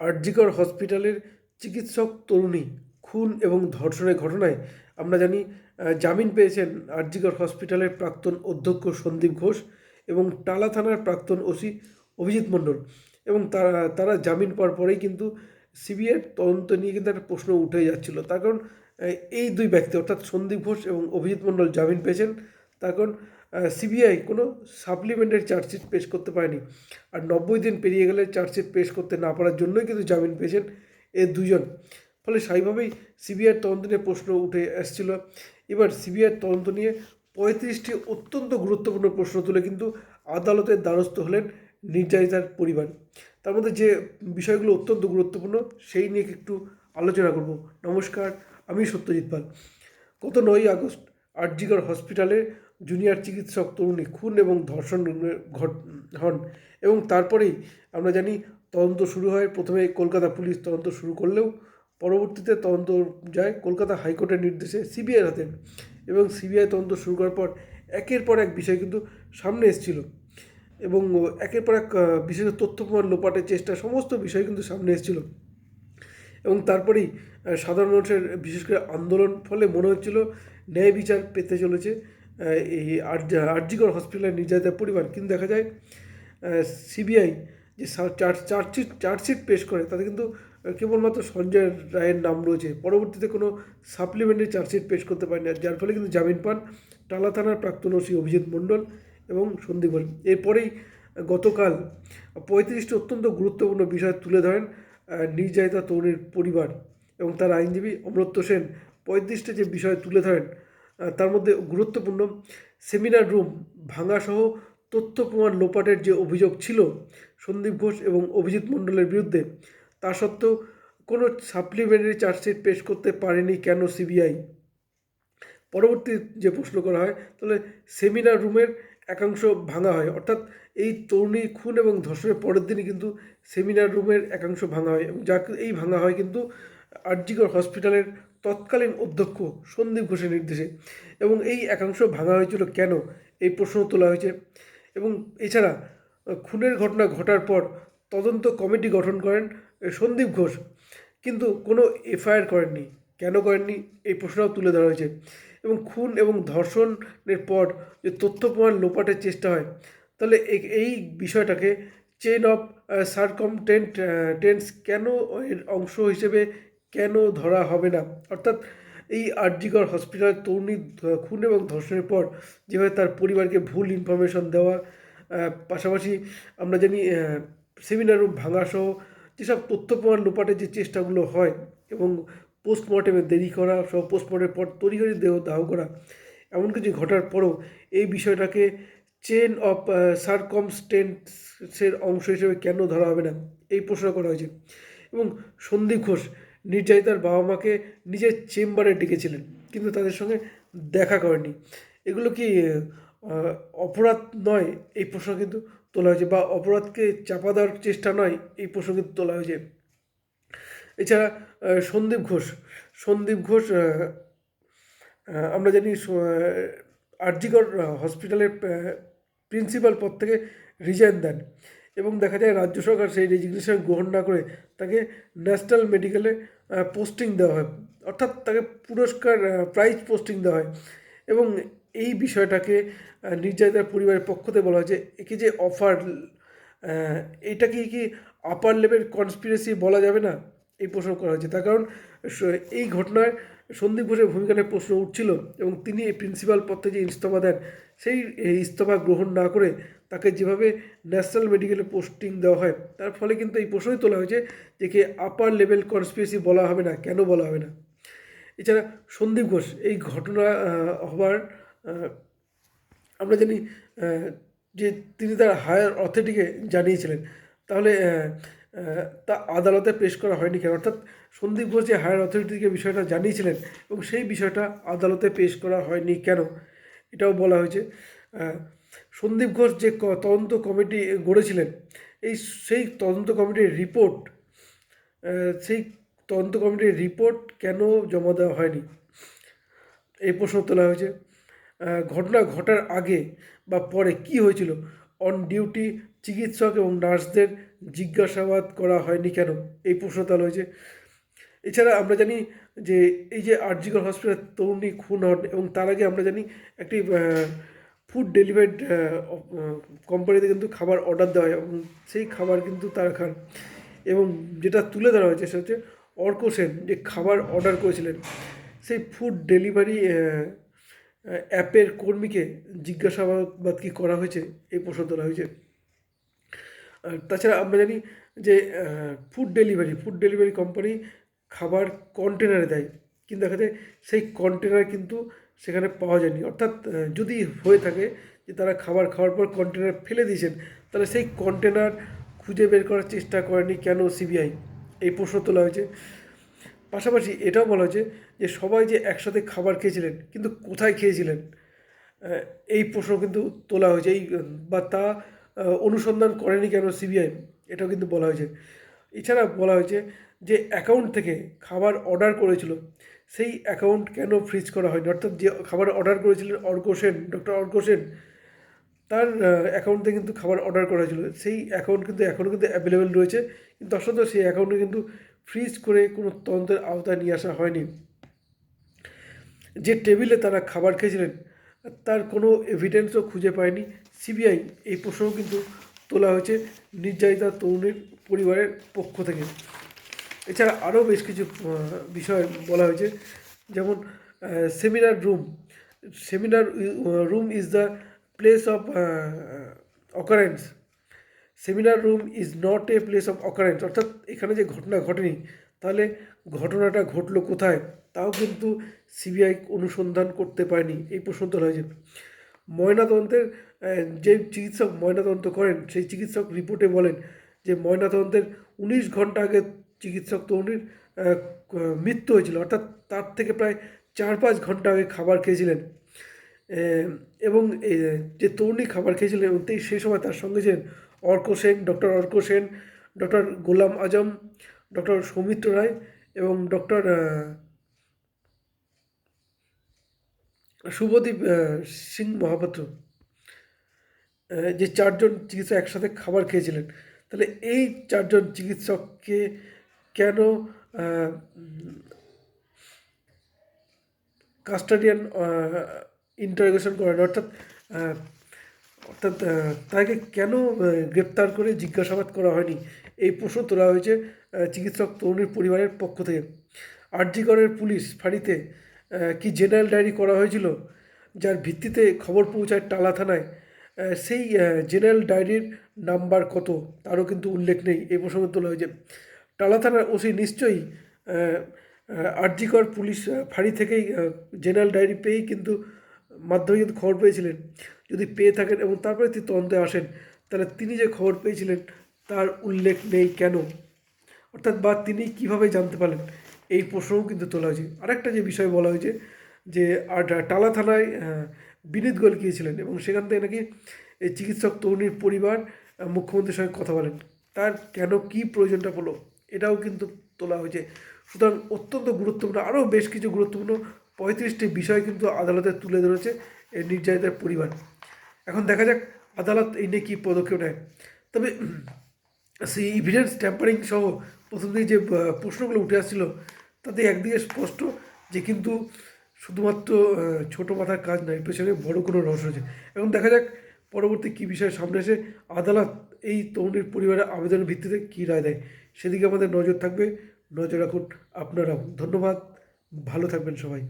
আরজিকর হসপিটালের চিকিৎসক তরুণী, খুন এবং ধর্ষণের ঘটনায় আমরা জানি জামিন পেয়েছেন আরজিকর হসপিটালের প্রাক্তন অধ্যক্ষ সন্দীপ ঘোষ এবং টালা থানার প্রাক্তন ওসি অভিজিৎ মণ্ডল। এবং তারা তারা জামিন পাওয়ার পরেই কিন্তু সিবিআইয়ের তদন্ত নিয়ে কিন্তু একটা প্রশ্ন উঠে যাচ্ছিল। তার কারণ এই দুই ব্যক্তি, অর্থাৎ সন্দীপ ঘোষ এবং অভিজিৎ মণ্ডল জামিন পেয়েছেন। তার কারণ সিবিআই কোনো সাপ্লিমেন্টারি চার্জশিট পেশ করতে পারেনি। আর নব্বই দিন পেরিয়ে গেলে চার্জশিট পেশ করতে না পারার জন্যই কিন্তু জামিন পেয়েছেন এ দুজন। ফলে স্বাভাবিকভাবেই সিবিআইয়ের তদন্ত নিয়ে প্রশ্ন উঠে এসেছিল। এবার সিবিআইয়ের তদন্ত নিয়ে পঁয়ত্রিশটি অত্যন্ত গুরুত্বপূর্ণ প্রশ্ন তুলে কিন্তু আদালতের দ্বারস্থ হলেন নির্যাতিতার পরিবার। তার মধ্যে যে বিষয়গুলো অত্যন্ত গুরুত্বপূর্ণ সেই নিয়ে একটু আলোচনা করব। নমস্কার, আমি সত্যজিৎ পাল। গত নয়ই আগস্ট আরজিগড় হসপিটালে জুনিয়র চিকিৎসক তরুণী খুন এবং ধর্ষণ ঘট হন এবং তারপরেই আমরা জানি তদন্ত শুরু হয়। প্রথমে কলকাতা পুলিশ তদন্ত শুরু করলেও পরবর্তীতে তদন্ত যায় কলকাতা হাইকোর্টের নির্দেশে সিবিআইয়ের হাতে এবং সিবিআই তদন্ত শুরু করার পর একের পর এক বিষয় কিন্তু সামনে এসেছিল এবং একের পর এক বিশেষ তথ্য প্রমাণ লোপাটের চেষ্টা সমস্ত বিষয় কিন্তু সামনে এসেছিল এবং তারপরেই সাধারণ মানুষের বিশেষ করে আন্দোলন ফলে মনে হচ্ছিল ন্যায় বিচার পেতে চলেছে এই আরজিগড় হসপিটালের নির্যাতিতার পরিবার। কিন্তু দেখা যায় সিবিআই যে চার্জশিট চার্জশিট পেশ করে, তাতে কিন্তু কেবলমাত্র সঞ্জয় রায়ের নাম রয়েছে। পরবর্তীতে কোনো সাপ্লিমেন্টারি চার্জশিট পেশ করতে পারেনি যার ফলে কিন্তু জামিন পান টালা থানার প্রাক্তন ওসি অভিজিৎ মণ্ডল এবং সন্দীপ এরপরেই গতকাল পঁয়ত্রিশটি অত্যন্ত গুরুত্বপূর্ণ বিষয় তুলে ধরেন নির্যাতিতা তরুণীর পরিবার এবং তার আইনজীবী অমরত্য সেন। পঁয়ত্রিশটা যে বিষয় তুলে ধরেন তার মধ্যে গুরুত্বপূর্ণ সেমিনার রুম ভাঙাসহ তথ্য প্রমাণ লোপাটের যে অভিযোগ ছিল সন্দীপ ঘোষ এবং অভিজিৎ মণ্ডলের বিরুদ্ধে, তা সত্ত্বেও কোনো সাপ্লিমেন্টারি চার্জশিট পেশ করতে পারেনি কেন সিবিআই পরবর্তী যে প্রশ্ন করা হয়, তাহলে সেমিনার রুমের একাংশ ভাঙা হয়। অর্থাৎ এই তরুণী খুন এবং ধর্ষণের পরের দিনই কিন্তু সেমিনার রুমের একাংশ ভাঙা হয় এবং যা এই ভাঙা হয় কিন্তু আরজিকর হসপিটালের তৎকালীন অধ্যক্ষ সন্দীপ ঘোষের নির্দেশে এবং এই একাংশ ভাঙা হয়েছিল কেন? এই প্রশ্ন তোলা হয়েছে। এবং এছাড়া, খুনের ঘটনা ঘটার পর তদন্ত কমিটি গঠন করেন সন্দীপ ঘোষ। কিন্তু কোনো এফআইআর করেননি। কেন করেননি? এই প্রশ্নও তুলে ধরা হয়েছে। এবং খুন এবং ধর্ষণের পর যে তথ্য প্রমাণ লোপাটের চেষ্টা হয়, তাহলে এই বিষয়টাকে চেন অফ সার্কমটেন্ট টেন্স কেন এর অংশ হিসেবে কেন ধরা হবে না? অর্থাৎ এই আরজিগড় হসপিটাল তরুণী খুন এবং ধর্ষণের পর যেভাবে তার পরিবারকে ভুল ইনফরমেশন দেওয়া পাশাপাশি আমরা জানি সেমিনার রুম ভাঙাসহ যেসব তথ্য প্রমাণ লোপাটের যে চেষ্টাগুলো হয় এবং পোস্টমর্টেমে দেরি করা সব পোস্টমর্টেমের পর তড়িঘড়ি দেহ দাহ করা, এমন কিছু ঘটার পরও এই বিষয়টাকে চেন অফ সার্কমস্টেন্সের অংশ হিসেবে কেন ধরা হবে না? এই প্রশ্ন করা হয়েছে। এবং সন্দীপ ঘোষ নির্যাতিতার বাবা মাকে নিজের চেম্বারে ডেকেছিলেন, কিন্তু তাদের সঙ্গে দেখা করেনি। এগুলো কি অপরাধ নয়? এই প্রশ্ন কিন্তু তোলা হয়েছে বা অপরাধকে চাপা দেওয়ার চেষ্টা নয়, এই প্রশ্ন কিন্তু তোলা হয়েছে। এছাড়া সন্দীপ ঘোষ সন্দীপ ঘোষ আমরা জানি আরজিগড় হসপিটালের প্রিন্সিপাল পদ থেকে রিজাইন দেন। এবং দেখা যায় রাজ্য সরকার সেই রেজিগনেশন গ্রহণ না করে তাকে ন্যাশনাল মেডিকেলে পোস্টিং দেওয়া হয়। অর্থাৎ তাকে পুরস্কার প্রাইজ পোস্টিং দেওয়া হয়। এবং এই বিষয়টাকে নির্যাতিতার পরিবারের পক্ষ থেকে বলা হয়েছে, একে যে অফার এটা কি আপার লেভেল কনস্পিরেসি বলা যাবে না? এই প্রশ্ন করা হয়েছে। তার কারণ এই ঘটনায় সন্দীপ ঘোষের ভূমিকা নিয়ে প্রশ্ন উঠছিল এবং তিনি প্রিন্সিপাল পদ যে ইস্তফা দেন, সেই ইস্তফা গ্রহণ না করে তাকে যেভাবে ন্যাশনাল মেডিকেলে পোস্টিং দেওয়া হয়, তার ফলে কিন্তু এই প্রশ্নই তোলা হয়েছে যে কে আপার লেভেল কনস্পিরেসি বলা হবে না, কেন বলা হবে না? এছাড়া সন্দীপ ঘোষ, এই ঘটনা হবার আমরা জানি যে তিনি তার হায়ার অথরিটিকে জানিয়েছিলেন, তাহলে তা আদালতে পেশ করা হয়নি কেন? অর্থাৎ সন্দীপ ঘোষ যে হায়ার অথরিটিকে বিষয়টা জানিয়েছিলেন এবং সেই বিষয়টা আদালতে পেশ করা হয়নি কেন? এটাও বলা হয়েছে সন্দীপ ঘোষ যে তদন্ত কমিটি গড়েছিলেন, এই সেই তদন্ত কমিটির রিপোর্ট সেই তদন্ত কমিটির রিপোর্ট কেন জমা দেওয়া হয়নি? এই প্রশ্ন তোলা হয়েছে। ঘটনা ঘটার আগে বা পরে কি হয়েছিল? অন ডিউটি চিকিৎসক এবং নার্সদের জিজ্ঞাসাবাদ করা হয়নি কেন? এই প্রশ্ন তোলা হয়েছে। এছাড়া আমরা জানি যে এই যে আরজিগর হসপিটাল তরুণী খুন হন এবং তার আগে আমরা জানি একটি ফুড ডেলিভারি কোম্পানিতে কিন্তু খাবার অর্ডার দেওয়া হয়। এবং সেই খাবার কিন্তু তারা খান। এবং যেটা তুলে ধরা হয়েছে সেটা হচ্ছে অর্ক সেন, যে খাবার অর্ডার করেছিলেন। সেই ফুড ডেলিভারি অ্যাপের কর্মীকে জিজ্ঞাসাবাদ কি করা হয়েছে? এই প্রশ্ন তোলা হয়েছে। তাছাড়া আমরা জানি যে food delivery food delivery company খাবার কন্টেনারে দেয়। কিন্তু দেখা যায় সেই কন্টেনার কিন্তু সেখানে পাওয়া যায়নি। অর্থাৎ যদি হয়ে থাকে যে তারা খাবার খাওয়ার পর কন্টেনার ফেলে দিয়েছেন, তাহলে সেই কন্টেনার খুঁজে বের করার চেষ্টা করেনি কেন সিবিআই এই প্রশ্ন তোলা হয়েছে। পাশাপাশি এটাও বলা হয়েছে যে সবাই যে একসাথে খাবার খেয়েছিলেন, কিন্তু কোথায় খেয়েছিলেন এই প্রশ্ন কিন্তু তোলা হয়েছে। এই, বা তা অনুসন্ধান করেনি কেন সিবিআই এটাও কিন্তু বলা হয়েছে। এছাড়া বলা হয়েছে যে অ্যাকাউন্ট থেকে খাবার অর্ডার করেছিল সেই অ্যাকাউন্ট কেন ফ্রিজ করা হয়নি? অর্থাৎ যে খাবার অর্ডার করেছিলেন অর্ক সেন ডক্টর অর্ক সেন তার অ্যাকাউন্ট কিন্তু খাবার অর্ডার করা হয়েছিল। সেই অ্যাকাউন্ট কিন্তু এখনও কিন্তু অ্যাভেলেবেল রয়েছে। কিন্তু সত্ত্বেও সেই অ্যাকাউন্টে কিন্তু ফ্রিজ করে কোনো তদন্তের আওতায় নিয়ে আসা হয়নি। যে টেবিলে তারা খাবার খেয়েছিলেন, তার কোনো এভিডেন্সও খুঁজে পায়নি। সিবিআই এই প্রশ্নও কিন্তু তোলা হয়েছে নির্যাতিতা তরুণীর পরিবারের পক্ষ থেকে। এছাড়া আরও বেশ কিছু বিষয় বলা হয়েছে। যেমন seminar room seminar room is the place of occurrence seminar room is not a place of occurrence অর্থাৎ এখানে যে ঘটনা ঘটেনি, তাহলে ঘটনাটা ঘটলো কোথায়, তাও কিন্তু সিবিআই অনুসন্ধান করতে পারেনি। এই প্রশ্ন তোলা হয়েছে। ময়নাতদন্তের যে চিকিৎসক ময়নাতদন্ত করেন, সেই চিকিৎসক রিপোর্টে বলেন যে ময়নাতদন্তের উনিশ ঘণ্টা আগে চিকিৎসক তরুণীর মৃত্যু হয়েছিল। অর্থাৎ তার থেকে প্রায় চার পাঁচ ঘণ্টা আগে খাবার খেয়েছিলেন। এবং যে তরুণী খাবার খেয়েছিলেন এবং সেই সময় তার সঙ্গে ছিলেন Arko Sen, doctor Arko Sen, doctor Golam Azam, doctor Soumitra Roy এবং ডক্টর শুভদীপ সিং মহাপাত্র যে চারজন চিকিৎসক একসাথে খাবার খেয়েছিলেন। তাহলে এই চারজন চিকিৎসককে কেন কাস্টাডিয়ান ইন্টারোগেশন করেন? অর্থাৎ অর্থাৎ তাকে কেন গ্রেপ্তার করে জিজ্ঞাসাবাদ করা হয়নি? এই প্রশ্ন তোলা হয়েছে চিকিৎসক তরুণীর পরিবারের পক্ষ থেকে। আরজিগড়ের পুলিশ ফাঁড়িতে কি জেনারেল ডায়েরি করা হয়েছিল, যার ভিত্তিতে খবর পৌঁছায় টালা থানায় সেই জেনারেল ডায়েরির নাম্বার কত? তারও কিন্তু উল্লেখ নেই। এই প্রসঙ্গে তোলা হয়েছে টালা থানার ওসি নিশ্চয়ই আরজিকর পুলিশ ফাঁড়ি থেকেই জেনারেল ডায়েরি পেয়েই কিন্তু মাধ্যমে কিন্তু খবর পেয়েছিলেন। যদি পেয়ে থাকেন এবং তারপরে তিনি তদন্তে আসেন, তাহলে তিনি যে খবর পেয়েছিলেন তার উল্লেখ নেই কেন? অর্থাৎ বা তিনি কীভাবে জানতে পারলেন? এই প্রশ্নও কিন্তু তোলা হয়েছে। আরেকটা যে বিষয় বলা হয়েছে যে, আর টালা থানায় বিনীত গোয়েল গিয়েছিলেন এবং সেখান থেকে নাকি এই চিকিৎসক তরুণীর পরিবার মুখ্যমন্ত্রীর সঙ্গে কথা বলেন। তার কেন কি প্রয়োজনটা পড়ল? এটাও কিন্তু তোলা হয়েছে। সুতরাং অত্যন্ত গুরুত্বপূর্ণ, আরও বেশ কিছু গুরুত্বপূর্ণ পঁয়ত্রিশটি বিষয় কিন্তু আদালতে তুলে ধরেছে এই নির্যাতিতার পরিবার। এখন দেখা যাক আদালত এই নিয়ে কী পদক্ষেপ নেয়। তবে সেই ইভিডেন্স ট্যাম্পারিং সহ প্রথম দিকে যে প্রশ্নগুলো উঠে আসছিল, তাতে একদিকে স্পষ্ট যে কিন্তু শুধুমাত্র ছোটো মাথার কাজ নয় পেছনে বড় কোনো রহস্য আছে এখন দেখা যাক পরবর্তী কী বিষয় সামনে এসে আদালত এই তরুণীর পরিবারের আবেদনের ভিত্তিতে কী রায় দেয়। সেদিকে আমাদের নজর থাকবে। নজর রাখুন আপনারাও। ধন্যবাদ। ভালো থাকবেন সবাই।